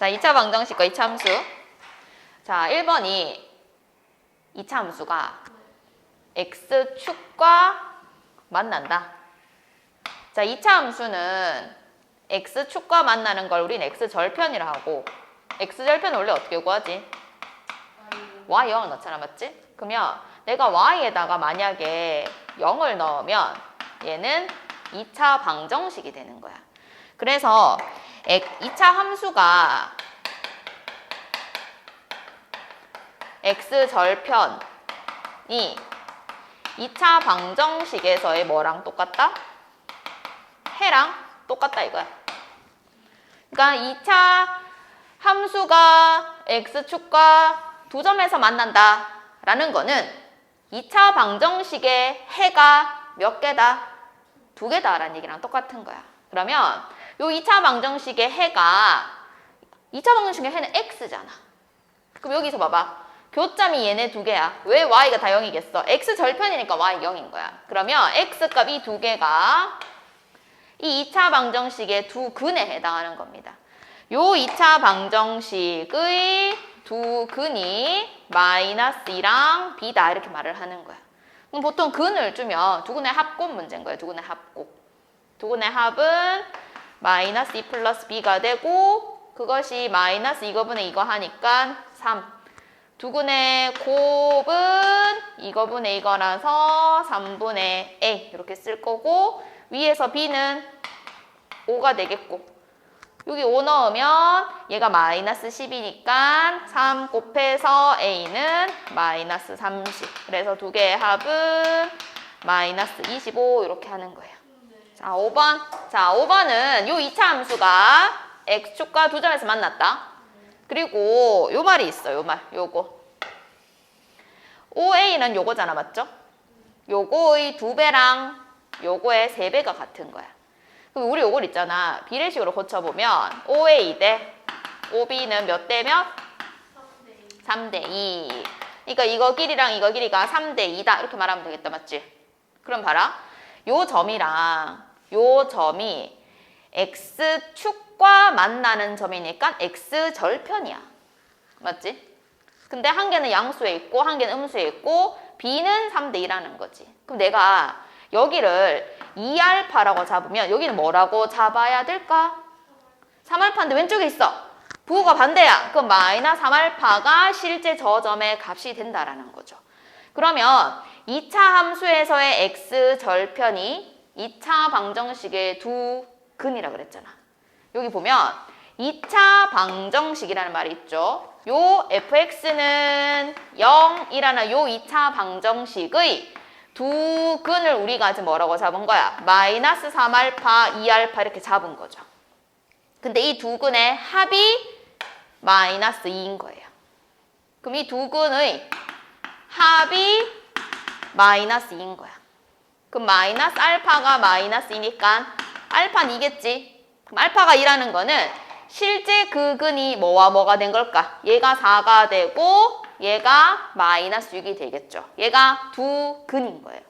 자, 2차 방정식과 2차 함수. 자, 1번이 2차 함수가 x축과 만난다. 자, 2차 함수는 x축과 만나는 걸 우리는 x절편이라 하고 x절편 원래 어떻게 구하지? y 0을 넣잖아, 맞지? 그러면 내가 y에다가 만약에 0을 넣으면 얘는 2차 방정식이 되는 거야. 그래서 2차 함수가 x절편이 2차 방정식에서의 뭐랑 똑같다? 해랑 똑같다 이거야. 그러니까 2차 함수가 x축과 두 점에서 만난다 라는 거는 2차 방정식의 해가 몇 개다? 두 개다 라는 얘기랑 똑같은 거야. 그러면 요 2차 방정식의 해가 2차 방정식의 해는 x잖아. 그럼 여기서 봐봐. 교점이 얘네 두 개야. 왜 y가 다 0이겠어? x 절편이니까 y 0인 거야. 그러면 x 값 이 두 개가 이 2차 방정식의 두 근에 해당하는 겁니다. 요 2차 방정식의 두 근이 마이너스 2랑 b다 이렇게 말을 하는 거야. 그럼 보통 근을 주면 두 근의 합곱 문제인 거예요. 두 근의 합곱. 두 근의 합은 마이너스 2 플러스 b가 되고 그것이 마이너스 이거분의 이거 하니까 3. 두근의 곱은 이거분의 이거라서 3분의 a 이렇게 쓸 거고 위에서 b는 5가 되겠고 여기 5 넣으면 얘가 마이너스 10이니까 3 곱해서 a는 마이너스 30 그래서 두 개의 합은 마이너스 25 이렇게 하는 거예요 자 5번 자 5번은 요 2차 함수가 x축과 두 점에서 만났다 그리고 요 말이 있어, 요 말, 요거. OA는 요거잖아, 맞죠? 요거의 두 배랑 요거의 세 배가 같은 거야. 그럼 우리 요걸 있잖아. 비례식으로 고쳐보면 OA 대 OB는 몇 대 몇? 3대 2. 그러니까 이거 길이랑 이거 길이가 3대 2다. 이렇게 말하면 되겠다, 맞지? 그럼 봐라. 요 점이랑 요 점이 X축과 만나는 점이니까 X절편이야. 맞지? 근데 한 개는 양수에 있고 한 개는 음수에 있고 B는 3대 2라는 거지. 그럼 내가 여기를 2알파라고 잡으면 여기는 뭐라고 잡아야 될까? 3알파인데 왼쪽에 있어. 부호가 반대야. 그럼 마이너스 3알파가 실제 저 점의 값이 된다라는 거죠. 그러면 2차 함수에서의 X절편이 2차 방정식의 두 근이라 그랬잖아. 여기 보면 2차 방정식이라는 말이 있죠. 요 fx는 0이라는 요 2차 방정식의 두 근을 우리가 지금 뭐라고 잡은 거야? 마이너스 3알파, 2알파 이렇게 잡은 거죠. 근데 이 두 근의 합이 마이너스 2인 거예요. 그럼 이 두 근의 합이 마이너스 2인 거야. 그럼 마이너스 알파가 마이너스 2니까 알파는 2겠지. 그럼 알파가 2라는 거는 실제 그 근이 뭐와 뭐가 된 걸까? 얘가 4가 되고 얘가 마이너스 6이 되겠죠. 얘가 두 근인 거예요.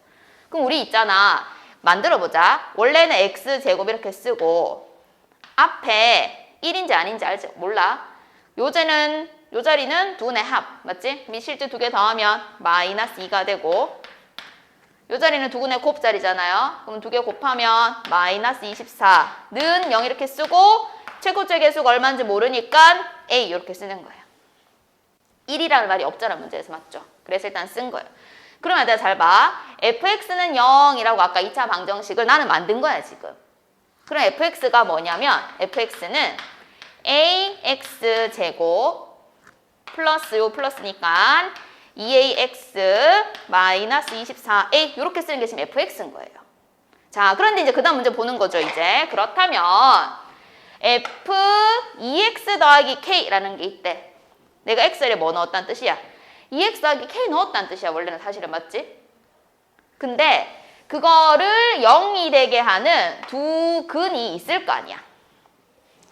그럼 우리 있잖아. 만들어 보자. 원래는 x제곱 이렇게 쓰고 앞에 1인지 아닌지 알지? 몰라. 요제는 요 자리는 두의 합. 맞지? 그럼 실제 두 개 더하면 마이너스 2가 되고 요 자리는 두근의 곱자리잖아요. 그럼 두 개 곱하면 마이너스 24는 0 이렇게 쓰고 최고째 개수가 얼마인지 모르니까 A 이렇게 쓰는 거예요. 1이라는 말이 없잖아 문제에서 맞죠? 그래서 일단 쓴 거예요. 그러면 내가 잘 봐. fx는 0이라고 아까 2차 방정식을 나는 만든 거야 지금. 그럼 fx가 뭐냐면 fx는 ax 제곱 플러스 요 플러스니까 2ax 마이너스 24a 이렇게 쓰는 게 지금 fx인 거예요. 자, 그런데 이제 그 다음 문제 보는 거죠, 이제. 그렇다면 f 2x 더하기 k라는 게 있대. 내가 x에 뭐 넣었다는 뜻이야? 2x 더하기 k 넣었다는 뜻이야, 원래는 사실은 맞지? 근데 그거를 0이 되게 하는 두 근이 있을 거 아니야.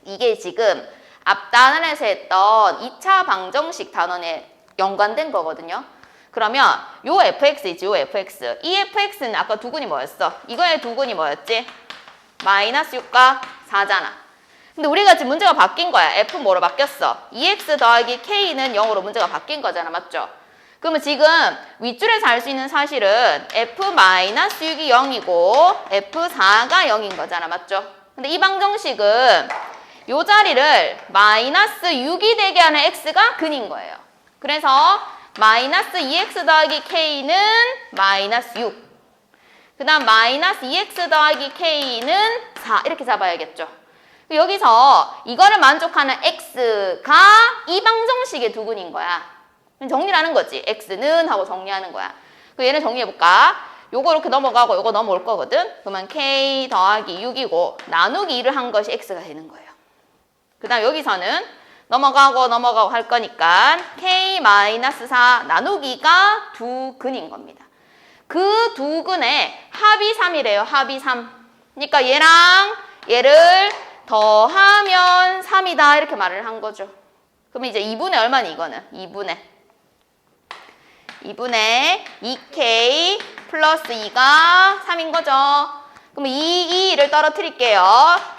이게 지금 앞 단원에서 했던 2차 방정식 단원에 연관된 거거든요. 그러면 요 fx이지, 요 fx. 이 fx는 아까 두근이 뭐였어? 이거의 두근이 뭐였지? 마이너스 6과 4잖아. 근데 우리가 지금 문제가 바뀐 거야. F 뭐로 바뀌었어? 2x 더하기 k는 0으로 문제가 바뀐 거잖아. 맞죠? 그러면 지금 윗줄에서 알 수 있는 사실은 f-6이 0이고 f4가 0인 거잖아. 맞죠? 근데 이 방정식은 요 자리를 마이너스 6이 되게 하는 x가 근인 거예요. 그래서 마이너스 2x 더하기 k는 마이너스 6. 그 다음 마이너스 2x 더하기 k는 4 이렇게 잡아야겠죠. 여기서 이거를 만족하는 x가 이 방정식의 두근인 거야. 정리를 하는 거지. x는 하고 정리하는 거야. 그 얘를 정리해볼까? 요거 이렇게 넘어가고 요거 넘어올 거거든. 그러면 k 더하기 6이고 나누기 2를 한 것이 x가 되는 거예요. 그 다음 여기서는 넘어가고 넘어가고 할 거니까 k 마이너스 4 나누기가 두 근인 겁니다. 그 두 근의 합이 3이래요. 합이 3. 그러니까 얘랑 얘를 더하면 3이다 이렇게 말을 한 거죠. 그러면 이제 2분의 얼마니 이거는? 2분의 2분의 2k 플러스 2가 3인 거죠. 그럼 2, 2를 떨어뜨릴게요.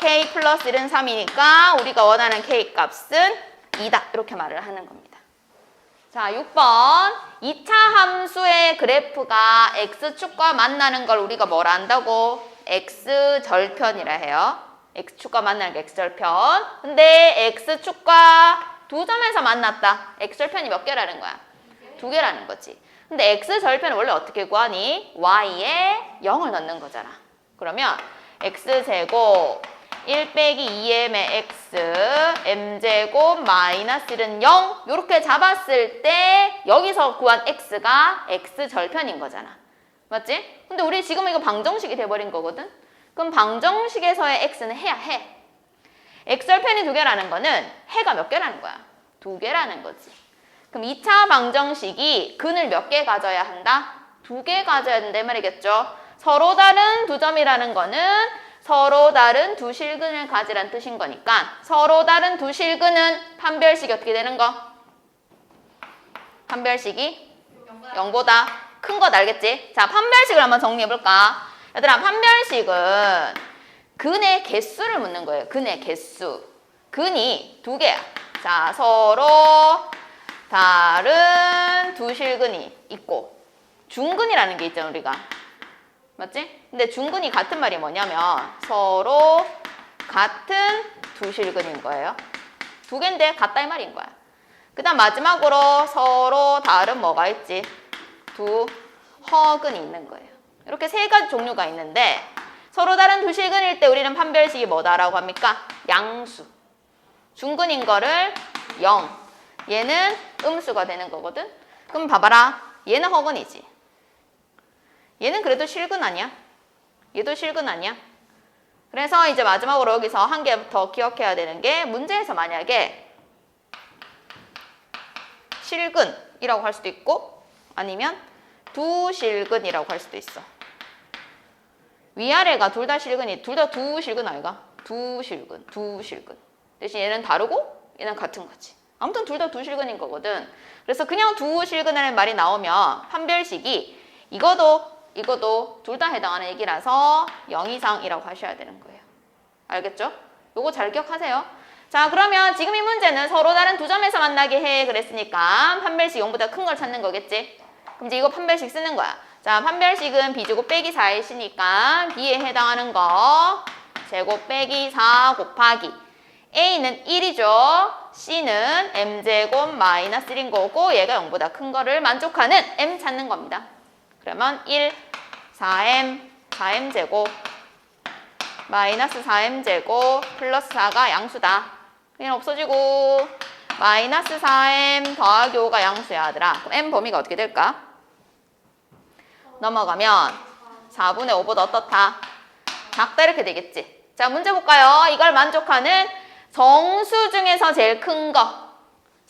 k 플러스 1은 3이니까 우리가 원하는 k 값은 2다. 이렇게 말을 하는 겁니다. 자, 6번. 2차 함수의 그래프가 x축과 만나는 걸 우리가 뭐라 한다고? x절편이라 해요. x축과 만나는 게 x절편. 근데 x축과 두 점에서 만났다. x절편이 몇 개라는 거야? 두 개라는 거지. 근데 x절편은 원래 어떻게 구하니? y에 0을 넣는 거잖아. 그러면 x제곱 1 빼기 2m의 x, m제곱 마이너스 1은 0 이렇게 잡았을 때 여기서 구한 x가 x절편인 거잖아. 맞지? 근데 우리 지금 이거 방정식이 돼버린 거거든? 그럼 방정식에서의 x는 해야 해. x절편이 두 개라는 거는 해가 몇 개라는 거야? 두 개라는 거지. 그럼 2차 방정식이 근을 몇 개 가져야 한다? 두 개 가져야 이 말이겠죠? 서로 다른 두 점이라는 거는 서로 다른 두 실근을 가지란 뜻인 거니까 서로 다른 두 실근은 판별식이 어떻게 되는 거? 판별식이 0보다 큰 것 알겠지? 자, 판별식을 한번 정리해 볼까? 얘들아, 판별식은 근의 개수를 묻는 거예요. 근의 개수. 근이 두 개야. 자, 서로 다른 두 실근이 있고 중근이라는 게 있잖아, 우리가. 맞지? 근데 중근이 같은 말이 뭐냐면 서로 같은 두 실근인 거예요. 두 개인데 같다 이 말인 거야. 그 다음 마지막으로 서로 다른 뭐가 있지? 두 허근이 있는 거예요. 이렇게 세 가지 종류가 있는데 서로 다른 두 실근일 때 우리는 판별식이 뭐다라고 합니까? 양수. 중근인 거를 0. 얘는 음수가 되는 거거든. 그럼 봐봐라. 얘는 허근이지. 얘는 그래도 실근 아니야? 얘도 실근 아니야? 그래서 이제 마지막으로 여기서 한 개 더 기억해야 되는 게 문제에서 만약에 실근이라고 할 수도 있고 아니면 두 실근이라고 할 수도 있어. 위아래가 둘 다 실근이 둘 다 두 실근 아이가? 두 실근, 두 실근. 대신 얘는 다르고 얘는 같은 거지. 아무튼 둘 다 두 실근인 거거든. 그래서 그냥 두 실근이라는 말이 나오면 판별식이 이거도 이것도 둘 다 해당하는 얘기라서 0 이상이라고 하셔야 되는 거예요. 알겠죠? 요거 잘 기억하세요. 자, 그러면 지금 이 문제는 서로 다른 두 점에서 만나게 해 그랬으니까 판별식 0보다 큰 걸 찾는 거겠지? 그럼 이제 이거 판별식 쓰는 거야. 자, 판별식은 b제곱 빼기 4이시니까 b에 해당하는 거 제곱 빼기 4 곱하기 a는 1이죠. c는 m제곱 마이너스 1인 거고 얘가 0보다 큰 거를 만족하는 m 찾는 겁니다. 그러면 1, 4m, 4m 제곱 마이너스 4m 제곱 플러스 4가 양수다. 그냥 없어지고 마이너스 4m 더하기 5가 양수야 아들아. 그럼 m 범위가 어떻게 될까? 넘어가면 4분의 5보다 어떻다? 작다 이렇게 되겠지. 자 문제 볼까요? 이걸 만족하는 정수 중에서 제일 큰 거.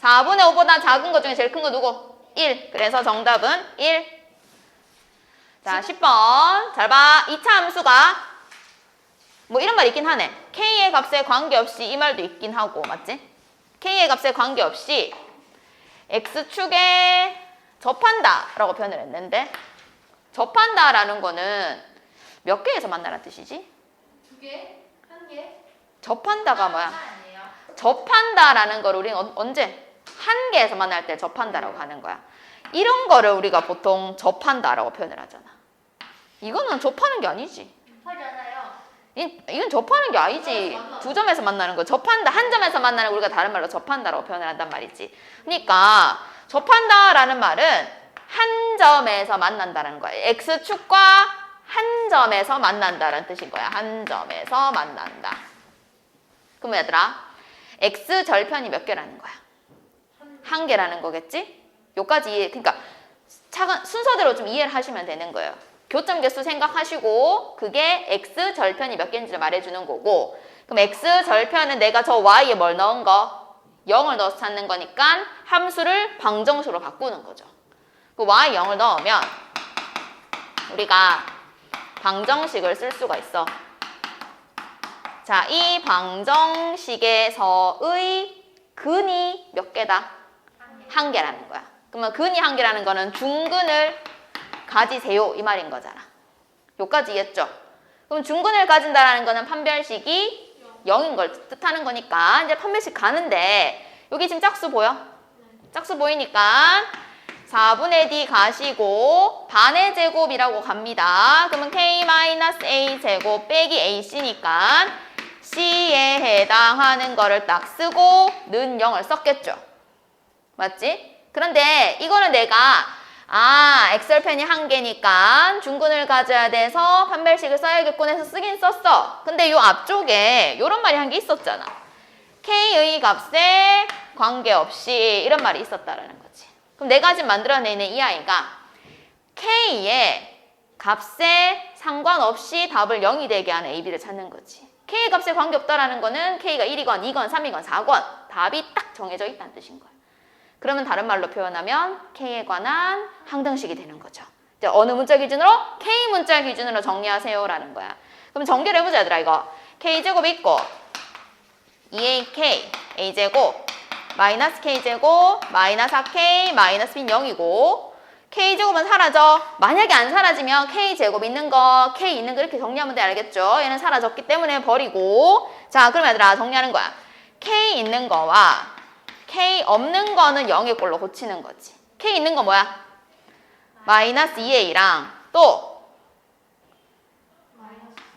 4분의 5보다 작은 것 중에 제일 큰 거 누구? 1. 그래서 정답은 1. 자, 10번. 잘 봐. 2차 함수가 뭐 이런 말 있긴 하네. K의 값에 관계없이 이 말도 있긴 하고, 맞지? K의 값에 관계없이 X축에 접한다 라고 표현을 했는데 접한다 라는 거는 몇 개에서 만나라는 뜻이지? 두 개? 한 개? 접한다가 뭐야? 접한다 라는 걸 우리는 언- 언제? 한계에서 만날 때 접한다라고 하는 거야. 이런 거를 우리가 보통 접한다라고 표현을 하잖아. 이거는 접하는 게 아니지. 하잖아요. 이, 이건 접하는 게 아니지. 두 점에서 만나는 거. 접한다. 한 점에서 만나는 거 우리가 다른 말로 접한다라고 표현을 한단 말이지. 그러니까 접한다라는 말은 한 점에서 만난다는 거야. X축과 한 점에서 만난다는 뜻인 거야. 한 점에서 만난다. 그럼 얘들아, X 절편이 몇 개라는 거야? 한 개라는 거겠지? 요까지 그러니까 차근 순서대로 좀 이해를 하시면 되는 거예요. 교점 개수 생각하시고 그게 x 절편이 몇 개인지를 말해주는 거고 그럼 x 절편은 내가 저 y에 뭘 넣은 거 0을 넣어서 찾는 거니까 함수를 방정식으로 바꾸는 거죠. 그 y 0을 넣으면 우리가 방정식을 쓸 수가 있어. 자, 이 방정식에서의 근이 몇 개다? 한 개라는 거야. 그러면 근이 한 개라는 거는 중근을 가지세요 이 말인 거잖아. 요까지 이해했죠? 그럼 중근을 가진다라는 거는 판별식이 0인 걸 뜻하는 거니까 이제 판별식 가는데 여기 지금 짝수 보여? 짝수 보이니까 4분의 d 가시고 반의 제곱이라고 갑니다. 그러면 k-a 제곱 빼기 ac니까 c에 해당하는 거를 딱 쓰고 는 0을 썼겠죠. 맞지? 그런데 이거는 내가 아 엑셀펜이 한 개니까 중근을 가져야 돼서 판별식을 써야겠군 해서 쓰긴 썼어. 근데 요 앞쪽에 요런 말이 한 게 있었잖아. k의 값에 관계없이 이런 말이 있었다라는 거지. 그럼 내가 지금 만들어내는 이 아이가 k의 값에 상관없이 답을 0이 되게 하는 AB를 찾는 거지. K의 값에 관계없다라는 거는 K가 1이건 2건 3이건 4건 답이 딱 정해져 있다는 뜻인 거야. 그러면 다른 말로 표현하면 K에 관한 항등식이 되는 거죠. 이제 어느 문자 기준으로? K 문자 기준으로 정리하세요라는 거야. 그럼 전개를 해보자 얘들아 이거. K제곱 있고 2AK A제곱 마이너스 K제곱 마이너스 4K 마이너스 B는 0이고 K제곱은 사라져. 만약에 안 사라지면 K제곱 있는 거, K 있는 거 이렇게 정리하면 돼 알겠죠? 얘는 사라졌기 때문에 버리고 자 그럼 얘들아 정리하는 거야. K 있는 거와 K 없는 거는 0의 꼴로 고치는 거지. K 있는 거 뭐야? 마이너스 2A랑 또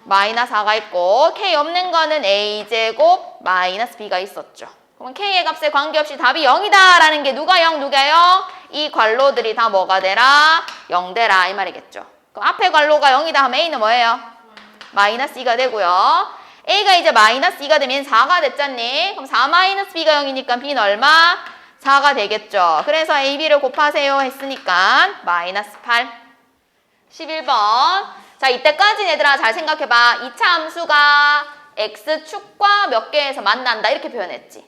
마이너스 4가 있고 K 없는 거는 A제곱 마이너스 B가 있었죠. 그러면 K의 값에 관계없이 답이 0이다 라는 게 누가 0 누가 0? 이 괄호들이 다 뭐가 되라? 0 되라 이 말이겠죠. 그럼 앞에 괄호가 0이다 하면 A는 뭐예요? 마이너스 2가 되고요. A가 이제 마이너스 2가 되면 4가 됐잖니? 그럼 4 마이너스 B가 0이니까 B는 얼마? 4가 되겠죠. 그래서 A, B를 곱하세요 했으니까 마이너스 8. 11번. 자, 이때까지 얘들아 잘 생각해봐. 2차 함수가 X축과 몇 개에서 만난다 이렇게 표현했지.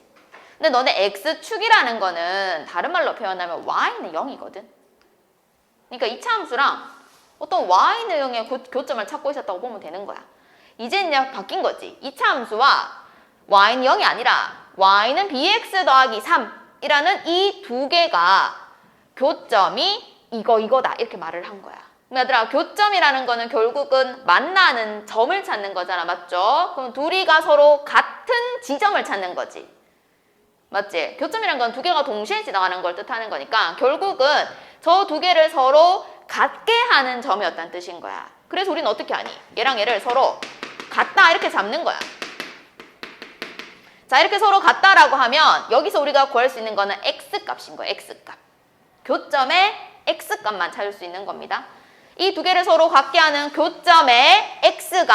근데 너네 X축이라는 거는 다른 말로 표현하면 Y는 0이거든. 그러니까 2차 함수랑 어떤 Y는 0의 교, 교점을 찾고 있었다고 보면 되는 거야. 이제 이제 바뀐 거지. 2차 함수와 y는 0이 아니라 y는 bx 더하기 3이라는 이 두 개가 교점이 이거 이거다 이렇게 말을 한 거야. 그럼 얘들아 교점이라는 거는 결국은 만나는 점을 찾는 거잖아. 맞죠? 그럼 둘이가 서로 같은 지점을 찾는 거지. 맞지? 교점이라는 건두 개가 동시에 지나가는 걸 뜻하는 거니까 결국은 저 두 개를 서로 같게 하는 점이었다는 뜻인 거야. 그래서 우리는 어떻게 하니? 얘랑 얘를 서로 같다 이렇게 잡는 거야. 자 이렇게 서로 같다라고 하면 여기서 우리가 구할 수 있는 거는 x 값인 거야. x 값. 교점의 x 값만 찾을 수 있는 겁니다. 이 두 개를 서로 같게 하는 교점의 x가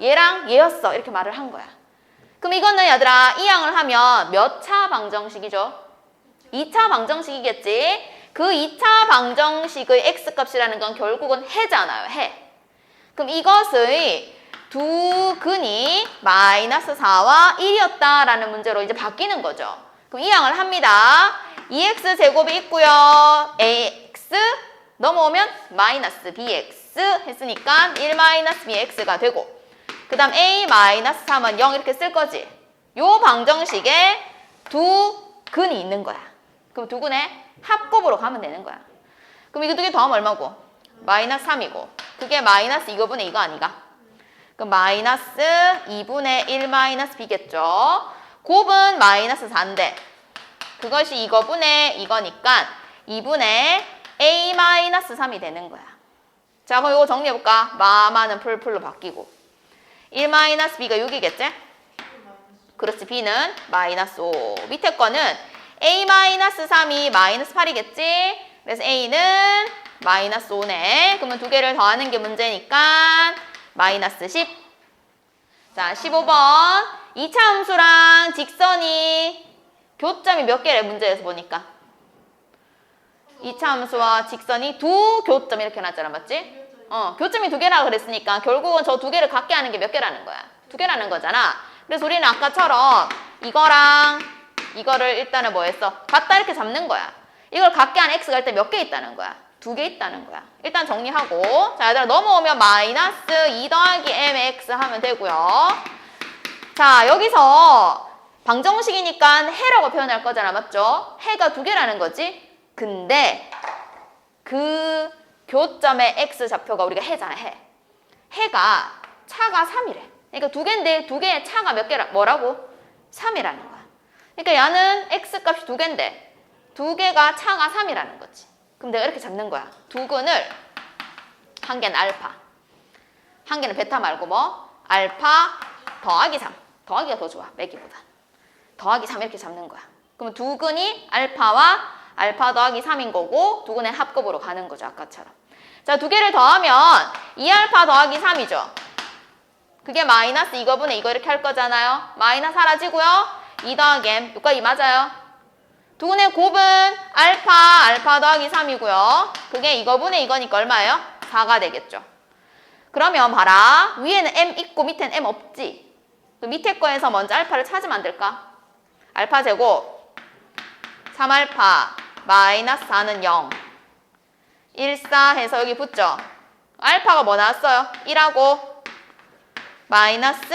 얘랑 얘였어. 이렇게 말을 한 거야. 그럼 이거는 얘들아 이 양을 하면 몇 차 방정식이죠? 2차 방정식이겠지? 그 2차 방정식의 x값이라는 건 결국은 해잖아요. 해. 그럼 이것의 두 근이 마이너스 4와 1이었다라는 문제로 이제 바뀌는 거죠. 그럼 이 양을 합니다. 2x 제곱이 있고요. ax 넘어오면 마이너스 bx 했으니까 1 마이너스 bx가 되고 그 다음 a 마이너스 3은 0 이렇게 쓸 거지. 요 방정식에 두 근이 있는 거야. 그럼 두 근의 합곱으로 가면 되는 거야. 그럼 이거 두 개 더하면 얼마고? 마이너스 3이고 그게 마이너스 2거분의 2가 아니가? 그 마이너스 2분의 1 마이너스 b겠죠. 곱은 마이너스 4인데 그것이 이거분의 이거니까 2분의 a 마이너스 3이 되는 거야. 자, 그럼 이거 정리해볼까? 마마는 풀풀로 바뀌고 1 마이너스 b가 6이겠지? 그렇지, b는 마이너스 5. 밑에 거는 a 마이너스 3이 마이너스 8이겠지? 그래서 a는 마이너스 5네. 그러면 두 개를 더하는 게 문제니까 마이너스 10. 자, 15번. 2차 함수랑 직선이 교점이 몇 개래 문제에서 보니까. 2차 함수와 직선이 두 교점 이렇게 놨잖아, 맞지? 어, 교점이 두 개라 그랬으니까 결국은 저 두 개를 갖게 하는 게 몇 개라는 거야? 두 개라는 거잖아. 그래서 우리는 아까처럼 이거랑 이거를 일단은 뭐 했어? 같다 이렇게 잡는 거야. 이걸 갖게 한 x가 일단 몇 개 있다는 거야? 두 개 있다는 거야. 일단 정리하고 자 얘들아 넘어오면 마이너스 2 더하기 mx 하면 되고요. 자 여기서 방정식이니까 해라고 표현할 거잖아 맞죠? 해가 두 개라는 거지. 근데 그 교점의 x 좌표가 우리가 해잖아 해. 해가 차가 3이래. 그러니까 두 개인데 두 개의 차가 몇 개라 뭐라고? 3이라는 거야. 그러니까 얘는 x 값이 두 개인데 두 개가 차가 3이라는 거지. 그럼 내가 이렇게 잡는 거야. 두 근을 한 개는 알파, 한 개는 베타 말고 뭐? 알파 더하기 3. 더하기가 더 좋아. 빼기보다. 더하기 3 이렇게 잡는 거야. 그러면 두 근이 알파와 알파 더하기 3인 거고 두 근의 합급으로 가는 거죠. 아까처럼. 자, 두 개를 더하면 2알파 더하기 3이죠. 그게 마이너스 이거분의 이거 이렇게 할 거잖아요. 마이너스 사라지고요. 2 더하기 m. 여기까지 맞아요. 두 근의 곱은 알파, 알파 더하기 3이고요. 그게 이거분의 이거니까 얼마예요? 4가 되겠죠. 그러면 봐라. 위에는 m 있고 밑에는 m 없지. 그 밑에 거에서 먼저 알파를 찾으면 안 될까? 알파 제곱 3알파 마이너스 4는 0 1, 4 해서 여기 붙죠. 알파가 뭐 나왔어요? 1하고 마이너스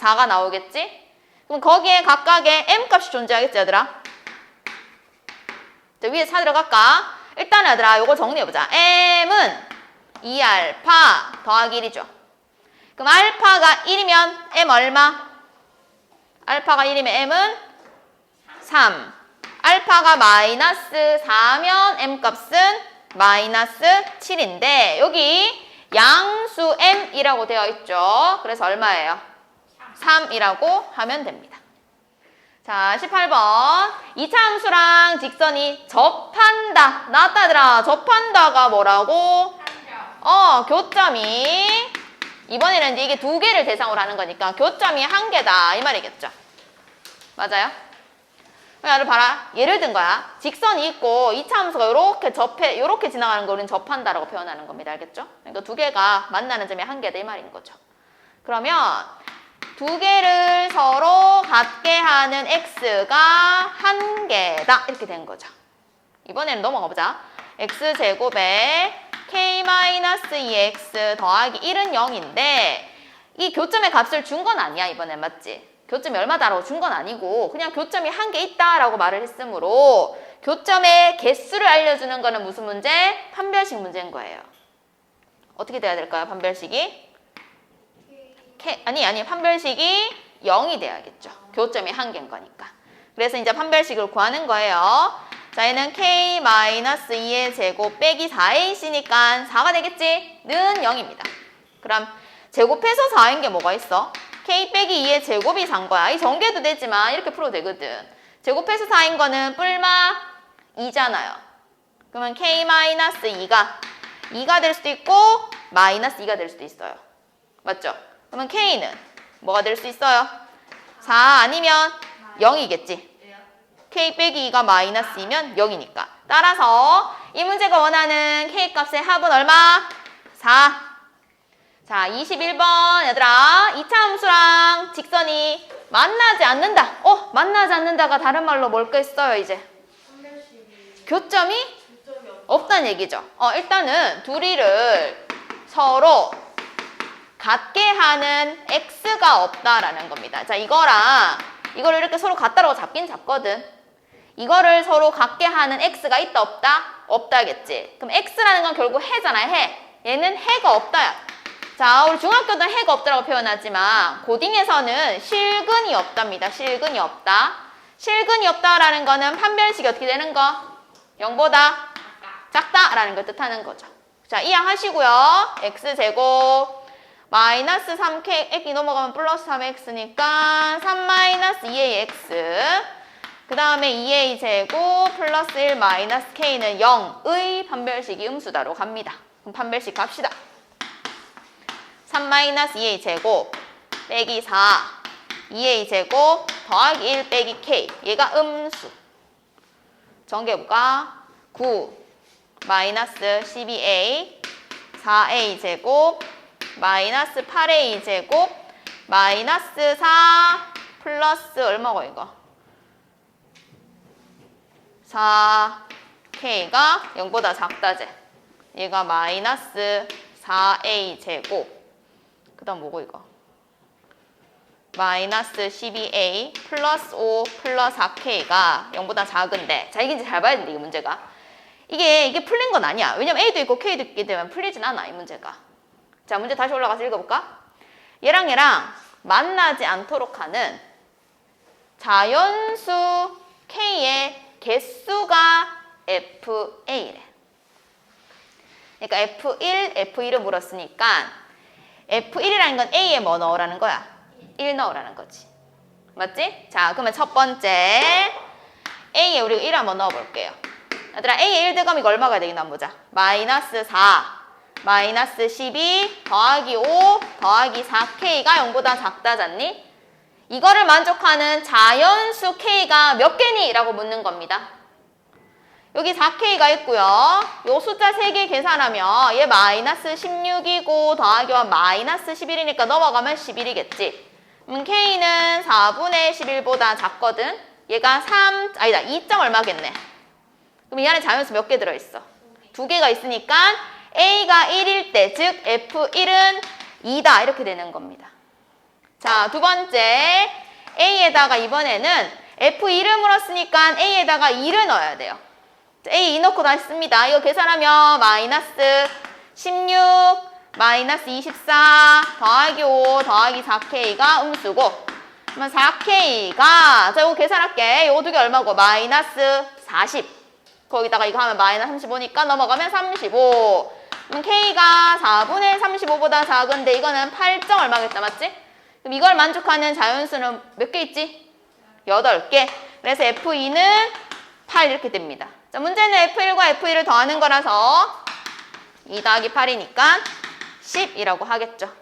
4가 나오겠지? 그럼 거기에 각각의 m 값이 존재하겠지 얘들아? 자, 위에 차 들어갈까? 일단 얘들아 요거 정리해보자. m은 2알파 더하기 1이죠. 그럼 알파가 1이면 m 얼마? 알파가 1이면 m은 3. 알파가 마이너스 4면 m 값은 마이너스 7인데 여기 양수 m이라고 되어 있죠. 그래서 얼마예요? 3이라고 하면 됩니다. 자, 18번. 2차 함수랑 직선이 접한다. 나왔다더라. 접한다가 뭐라고? 어, 교점이 이번에는 이제 이게 두 개를 대상으로 하는 거니까 교점이 한 개다. 이 말이겠죠. 맞아요? 얘를 봐라. 예를 든 거야. 직선이 있고 2차 함수가 이렇게 접해, 이렇게 지나가는 걸 우리는 접한다라고 표현하는 겁니다. 알겠죠? 그러니까 두 개가 만나는 점이 한 개다 이 말인 거죠. 그러면 두 개를 서로 같게 하는 x가 한 개다 이렇게 된 거죠. 이번에는 넘어가 보자. x제곱에 k-2x 더하기 1은 0인데 이 교점의 값을 준 건 아니야 이번엔 맞지? 교점이 얼마다라고 준 건 아니고 그냥 교점이 한 개 있다라고 말을 했으므로 교점의 개수를 알려주는 거는 무슨 문제? 판별식 문제인 거예요. 어떻게 돼야 될까요? 판별식이? K, 아니 아니 판별식이 0이 돼야겠죠. 교점이 한 개인 거니까. 그래서 이제 판별식을 구하는 거예요. 자, 얘는 k-2의 제곱 빼기 4ac니까 4가 되겠지? 는 0입니다. 그럼 제곱해서 4인 게 뭐가 있어? k 빼기 2의 제곱이 4인 거야. 이 전개도 되지만 이렇게 풀어도 되거든. 제곱해서 4인 거는 뿔마 2잖아요. 그러면 k-2가 2가 될 수도 있고 마이너스 2가 될 수도 있어요. 맞죠? 그러면 k는 뭐가 될 수 있어요? 4 아니면 0이겠지. k 빼기 2가 마이너스 2면 0이니까. 따라서 이 문제가 원하는 k 값의 합은 얼마? 4. 자, 21번 얘들아. 2차 함수랑 직선이 만나지 않는다. 어, 만나지 않는다가 다른 말로 뭘까했어요 이제? 교점이 없다는 얘기죠. 어, 일단은 둘이를 서로 같게 하는 x가 없다라는 겁니다. 자, 이거랑 이거를 이렇게 서로 같다라고 잡긴 잡거든. 이거를 서로 같게 하는 x가 있다 없다? 없다겠지. 그럼 x라는 건 결국 해잖아, 해. 얘는 해가 없다야. 자, 우리 중학교 때는 해가 없다라고 표현하지만 고딩에서는 실근이 없답니다. 실근이 없다. 실근이 없다라는 거는 판별식이 어떻게 되는 거? 0보다 작다라는 걸 뜻하는 거죠. 자, 이해하시고요. x제곱 마이너스 3k x이 넘어가면 플러스 3x니까 3 마이너스 2a x. 그 다음에 2a 제곱 플러스 1 마이너스 k는 0의 판별식이 음수다로 갑니다. 그럼 판별식 갑시다. 3 마이너스 2a 제곱 빼기 4 2a 제곱 더하기 1 빼기 k. 얘가 음수. 정계부가 9 마이너스 12a 4a 제곱 마이너스 8a 제곱 마이너스 4 플러스 얼마고 이거? 4k가 0보다 작다제. 얘가 마이너스 4a 제곱. 그 다음 뭐고 이거? 마이너스 12a 플러스 5 플러스 4k가 0보다 작은데. 자 이게 이제 잘 봐야 된다 이 문제가. 이게 이게 풀린 건 아니야. 왜냐면 a도 있고 k도 있기 때문에 풀리진 않아 이 문제가 자 문제 다시 올라가서 읽어볼까 얘랑 얘랑 만나지 않도록 하는 자연수 k의 개수가 fa래 그러니까 F1, F2를 물었으니까 F1이라는 건 A에 뭐 넣으라는 거야? 1 넣으라는 거지. 맞지? 자, 그러면 첫 번째 A에 우리가 1 한번 넣어볼게요. 얘들아, A에 1 들어가면 이거 얼마가 되겠나 보자. 마이너스 4, 마이너스 12, 더하기 5, 더하기 4K가 0보다 작다 잖니? 이거를 만족하는 자연수 K가 몇 개니? 라고 묻는 겁니다. 여기 4K가 있고요. 요 숫자 3개 계산하면 얘 마이너스 16이고 더하기와 마이너스 11이니까 넘어가면 11이겠지. 그럼 K는 4분의 11보다 작거든. 얘가 3, 아니다 2점 얼마겠네. 그럼 이 안에 자연수 몇 개 들어있어? 두 개가 있으니까 A가 1일 때, 즉 F1은 2다 이렇게 되는 겁니다. 자, 두 번째 A에다가 이번에는 F2를 물었으니까 A에다가 2를 넣어야 돼요. A 2 넣고 다시 씁니다. 이거 계산하면 마이너스 16 마이너스 24 더하기 5 더하기 4K가 음수고 그러면 4K가 자 이거 계산할게. 이거 두 개 얼마고? 마이너스 40 거기다가 이거 하면 마이너스 35니까 넘어가면 35 그럼 K가 4분의 35보다 작은데 이거는 8점 얼마겠다 맞지? 그럼 이걸 만족하는 자연수는 몇 개 있지? 8개 그래서 F2는 8 이렇게 됩니다 자 문제는 F1과 F2를 더하는 거라서 2 더하기 8이니까 10이라고 하겠죠